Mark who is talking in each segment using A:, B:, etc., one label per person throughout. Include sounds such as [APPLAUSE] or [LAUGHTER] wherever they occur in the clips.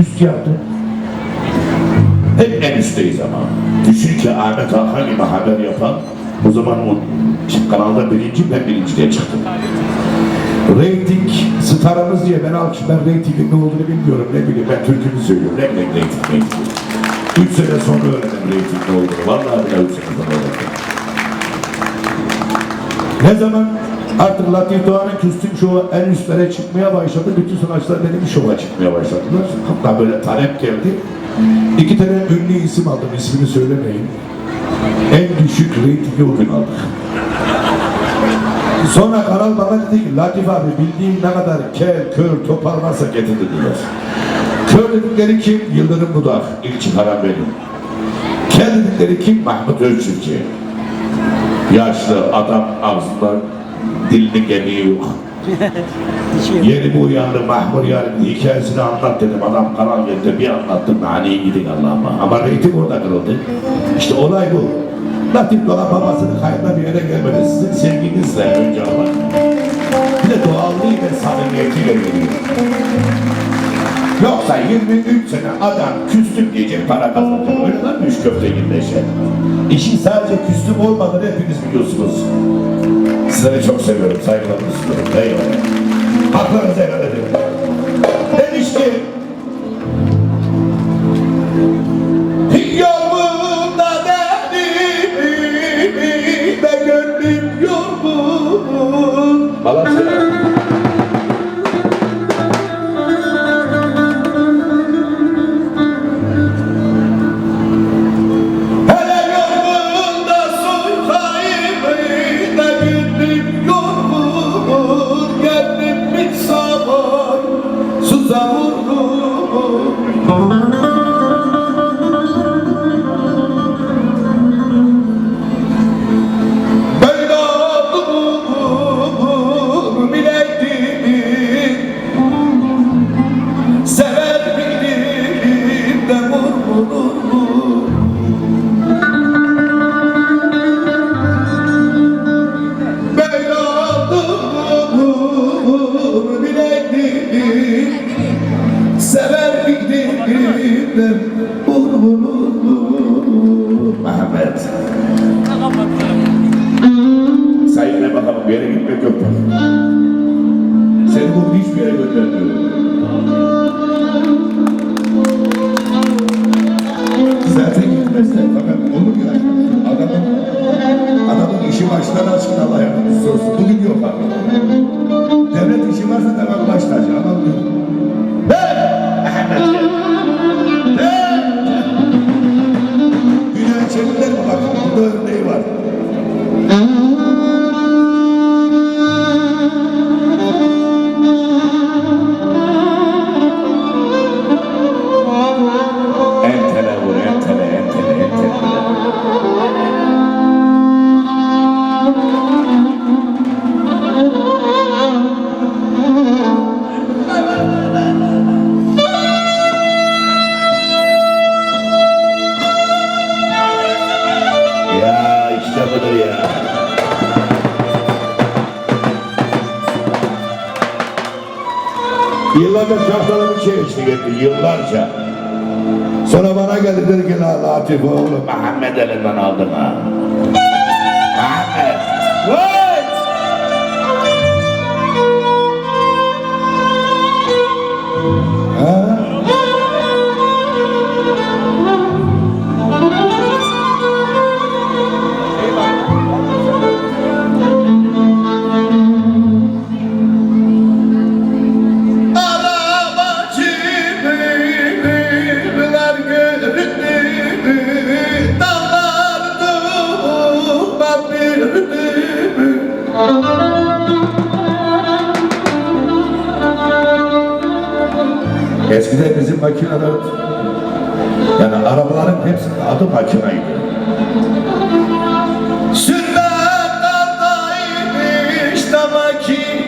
A: üst yaptı. Hep en üstteyiz ama. Düşün ki Ahmet Hakan gibi haber yapan o zaman o kanalda birinci ben birinciliğe çıktım. Rating starımız diye ben alkış ben reytingin ne olduğunu bilmiyorum ne bileyim ben türkümü söylüyorum ne bileyim reyting reyting. Üç sene sonra öğrendim reyting ne olduğunu vallahi bile üç sene sonra öğrendim. Ne zaman artık Latif Doğan'ın küstüm şovu en üstlere çıkmaya başladı. Bütün sanatçılar benim şova çıkmaya başladılar. Hatta böyle talep geldi. İki tane ünlü isim aldım, ismini söylemeyin. En düşük reytingi o gün aldık. Sonra Kanal bana dedi ki Latif abi bildiğin ne kadar kel, kör, topal varsa getir dediler. Kör dedikleri kim? Yıldırım Budak. İlk çıkaran benim. Kel dedikleri kim? Mahmut Özçivci. Yaşlı adam ağzında dilinin gemiği [LAUGHS] yok. Yeni mi uyandı Mahmur yarın hikayesini anlat dedim. Adam kanal geldi bir anlattım. Hani gidin Allah'ıma. Ama reyting orada kırıldı. İşte olay bu. Latif Doğan babasının kayına bir yere gelmedi. Sizin sevginizle önce Allah. Bir de doğallığı ve samimiyetiyle geliyor. Yoksa 23 sene adam küstüm diyecek para kazanacak. Öyle lan üç köfte girleşe. İşin sadece küstüm olmadığını hepiniz biliyorsunuz. Sizleri çok seviyorum, saygılarımı sunuyorum. Eyvallah. Haklarınızı helal edin. Yıllarca çaptalımı çevirişti gitti, yıllarca. Sonra bana geldi dedi ki la Latif oğlum Muhammed elinden aldın ha. Muhammed. Eskiden bizim makineler yani arabaların hepsinin adı makinaydı. Sünnet dardaymış da makineymiş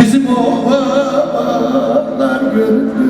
A: Bizim oğlanlar gördü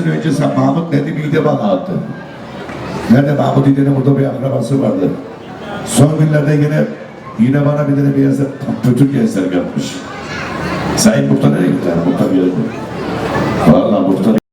A: sene önce sen Mahmut Nedim'i de bana attı. Nerede Mahmut İde'nin burada bir akrabası vardı. Son günlerde yine yine bana bir tane bir yazı bir eser yapmış. Sayın Muhtar nereye gitti? Muhtar yerde. Valla Muhtar